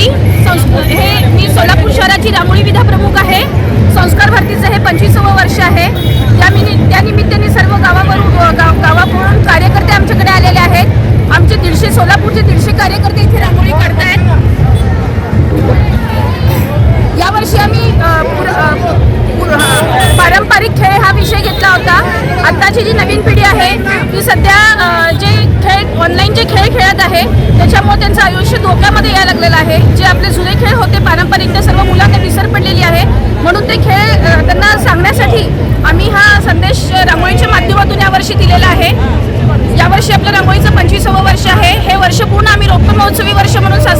Ma'am हे मी सोलापूर शहराची रांगोळी विधा प्रमुख आहे. संस्कार भारतीचं हे पंचवीसावं वर्ष आहे. त्या मिनि त्या निमित्ताने सर्व गावावरून गाव गावाकडून कार्यकर्ते आमच्याकडे आलेले आहेत. आमचे दीडशे सोलापूरचे दीडशे कार्यकर्ते इथे रांगोळी काढतायत. यावर्षी आम्ही पारंपरिक खेळ हा विषय घेतला होता. आत्ताची जी नवीन पिढी आहे ती सध्या जे आहे. त्याच्यामुळे त्यांचं आयुष्य धोक्यामध्ये यायला लागलेलं आहे. जे आपले जुने खेळ होते पारंपरिक त्या सर्व मुलांना विसर पडलेली आहे. म्हणून ते खेळ त्यांना सांगण्यासाठी आम्ही हा संदेश रांगोळीच्या माध्यमातून यावर्षी दिलेला आहे. यावर्षी आपलं रांगोळीचं पंचवीसावं वर्ष आहे. हे वर्ष पूर्ण आम्ही रोप महोत्सवी वर्ष म्हणून साजरं